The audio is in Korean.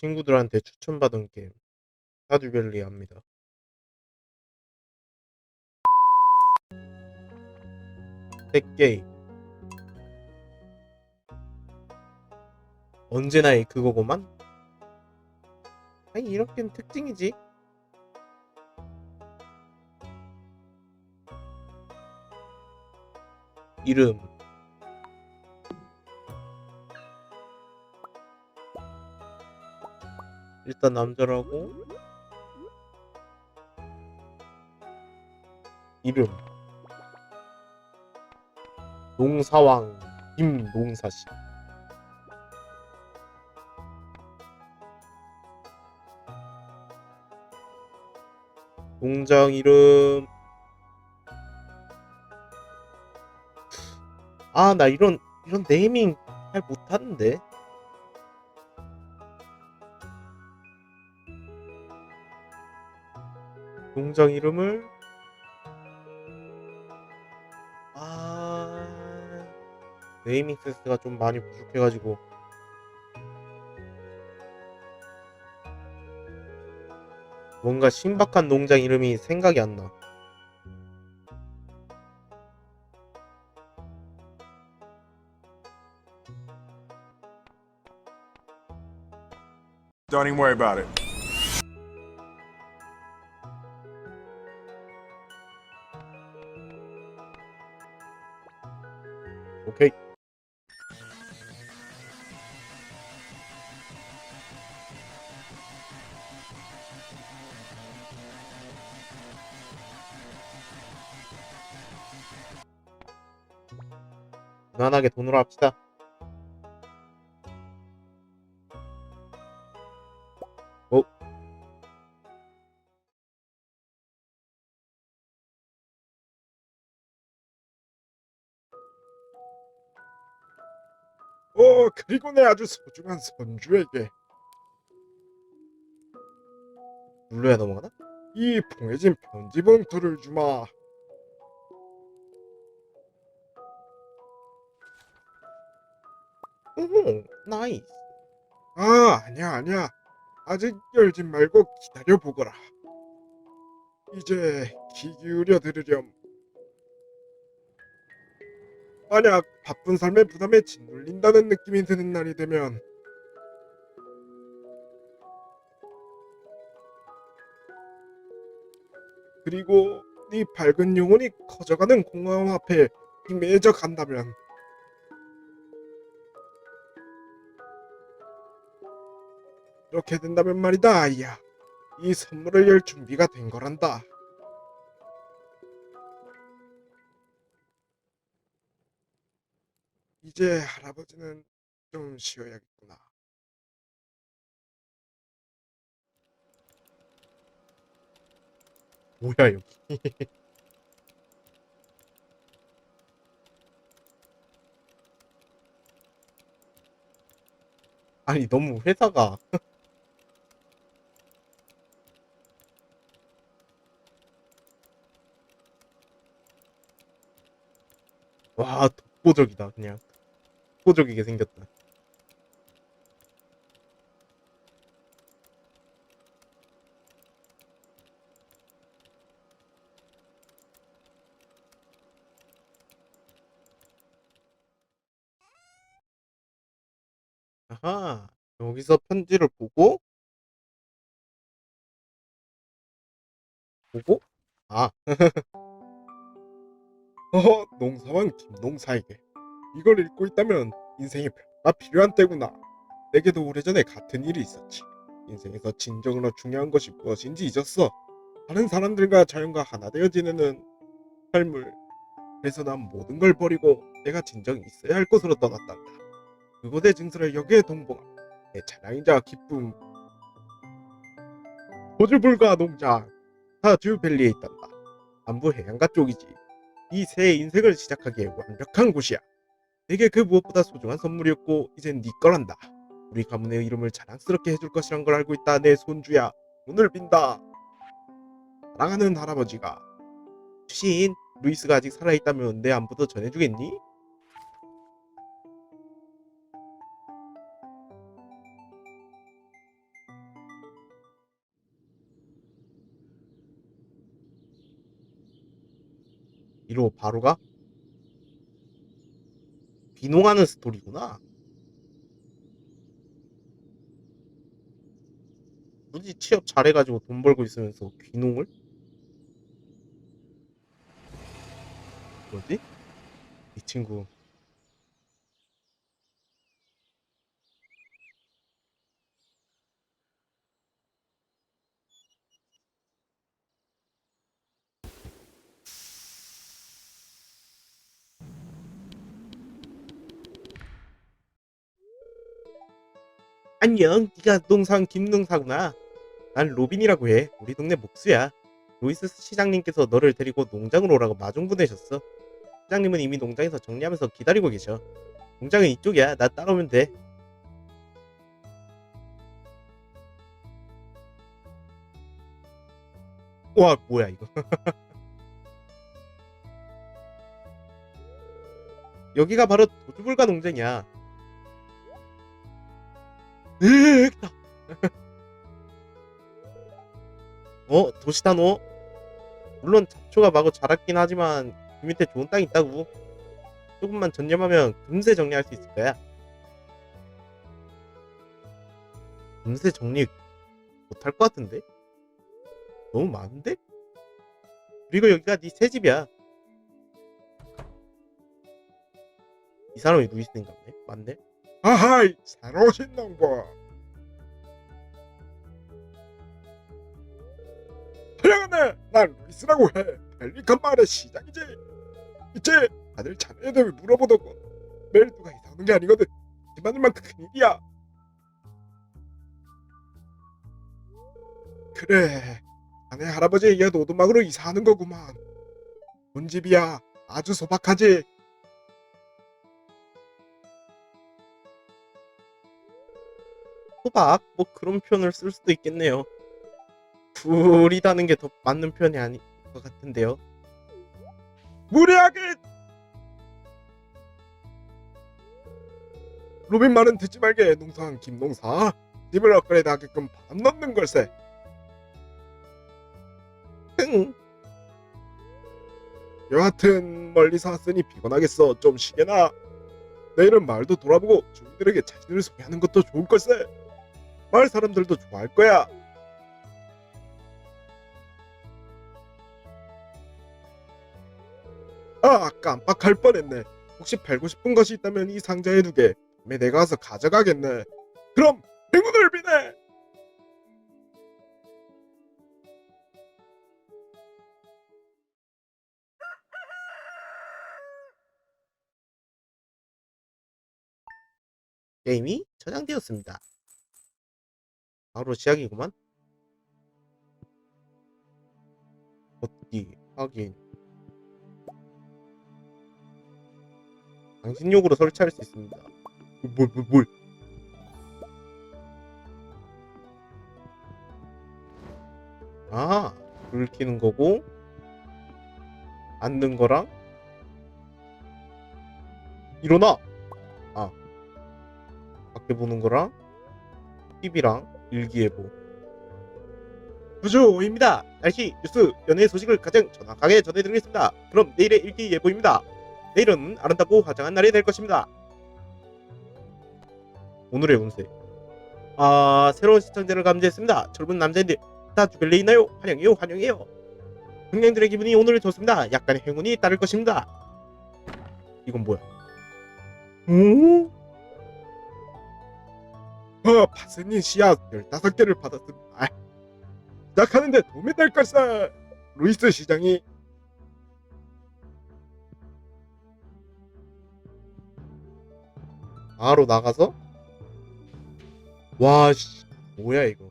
친구들한테 추천받은 게임 스타듀밸리아입니다. 셋게임 언제나 이 그거고만? 아니 이렇게는 특징이지 이름 일단 남자라고? 이름. 농사왕 김농사씨. 농장 이름. 아 나 이런 이런 네이밍 잘 못하는데 농장 이름을 아 네이밍 센스가 좀 많이 부족해가지고 뭔가 신박한 농장 이름이 생각이 안 나. Don't even worry about it. 무난하게 돈으로 합시다. 어? 어, 그리고 내 아주 소중한 손주에게 눌러야 넘어가나? 이 봉해진 편지 봉투를 주마. 오, 나이스. 아, 아니야, 아니야. 아직 열지 말고 기다려 보거라. 이제 귀 기울여 들으렴. 만약 바쁜 삶의 부담에 짓눌린다는 느낌이 드는 날이 되면 그리고 네 밝은 영혼이 커져가는 공허함 앞에 힘매져 간다면 이렇게 된다면 말이다 아이야. 이 선물을 열 준비가 된 거란다. 이제 할아버지는 좀 쉬어야겠구나 뭐야 여기? 아니 너무 회사가. 와 독보적이다 그냥. 독보적이게 생겼다 아하. 여기서 편지를 보고 보고? 아. 어허 농사왕 김농사에게. 이걸 읽고 있다면 인생에 변화가 필요한 때구나. 내게도 오래전에 같은 일이 있었지. 인생에서 진정으로 중요한 것이 무엇인지 잊었어. 다른 사람들과 자연과 하나 되어 지내는 삶을 그래서 난 모든 걸 버리고 내가 진정 있어야 할 곳으로 떠났단다 그곳의 증서를 여기에 동봉한 내 자랑이자 기쁨 호주불가 농장 사주밸리에 있단다 남부 해안가 쪽이지 이 새 인생을 시작하기에 완벽한 곳이야. 내게 그 무엇보다 소중한 선물이었고 이젠 네 거란다. 우리 가문의 이름을 자랑스럽게 해줄 것이란 걸 알고 있다 내 손주야. 문을 빈다. 사랑하는 할아버지가 시인 루이스가 아직 살아있다면 내 안부도 전해주겠니? 이로 바로 가? 비농하는 스토리구나. 굳이 취업 잘해가지고 돈 벌고 있으면서 귀농을? 뭐지? 이 친구 안녕 네가 농사한 김농사구나. 난 로빈이라고 해. 우리 동네 목수야. 로이스 시장님께서 너를 데리고 농장으로 오라고 마중 보내셨어. 시장님은 이미 농장에서 정리하면서 기다리고 계셔. 농장은 이쪽이야. 나 따라오면 돼. 와 뭐야 이거. 여기가 바로 도주불가 농장이야 도시다노 물론 잡초가 마구 자랐긴 하지만 그 밑에 좋은 땅이 있다고. 조금만 전념하면 금세 정리할 수 있을 거야. 금세 정리 못할 것 같은데? 너무 많은데? 그리고 여기가 네 새 집이야. 이 사람이 루이스인가 보네 맞네? 아하이 새로 오신 농부 하여간에 난 루이스라고 해. 펠리컨 마을의 시장이지. 이제 자네에 대해 물어보더군. 이사 오는 게 아니거든. 집안일 만큼 큰 일이야. 그래. 자네 할아버지의 옛 오두막으로 이사하는 거구만. 본 집이야? 아주 소박하지? 호박? 뭐 그런 표현을 쓸 수도 있겠네요. 구리다는 게 더 맞는 표현이 아닐 것 같은데요. 무례하게! 로빈 말은 듣지 말게 농사한 김농사. 집을 업그레이드 하게끔 바람 넣는 걸세. 흥. 여하튼 멀리서 왔으니 피곤하겠어. 좀 쉬게나. 내일은 마을도 돌아보고 주민들에게 자신을 소개하는 것도 좋을 걸세. 마을 사람들도 좋아할 거야 아 깜빡할 뻔했네 혹시 팔고 싶은 것이 있다면 이 상자에 두게 다음에 내가 와서 가져가겠네 그럼 행운을 비네 게임이 저장되었습니다. 바로 시작이구만. 어디 확인. 당신용으로 설치할 수 있습니다. 뭘, 뭘, 뭘. 아, 불 켜는 거고, 앉는 거랑, 일어나! 아, 밖에 보는 거랑, TV랑, 일기예보. 부조입니다. 날씨, 뉴스, 연예 소식을 가장 정확하게 전해드리겠습니다. 그럼 내일의 일기예보입니다. 내일은 아름답고 화장한 날이 될 것입니다. 오늘의 운세. 아, 새로운 시청자를 감지했습니다. 젊은 남자인데 다 주변에 있나요? 환영해요, 환영해요. 동양들의 기분이 오늘 좋습니다. 약간의 행운이 따를 것입니다. 이건 뭐야? 오? 어 파스니 씨앗 15개를 받았음 아, 시작하는데 도움이 될 걸세 루이스 시장이 바로 나가서 와, 씨, 뭐야 이거?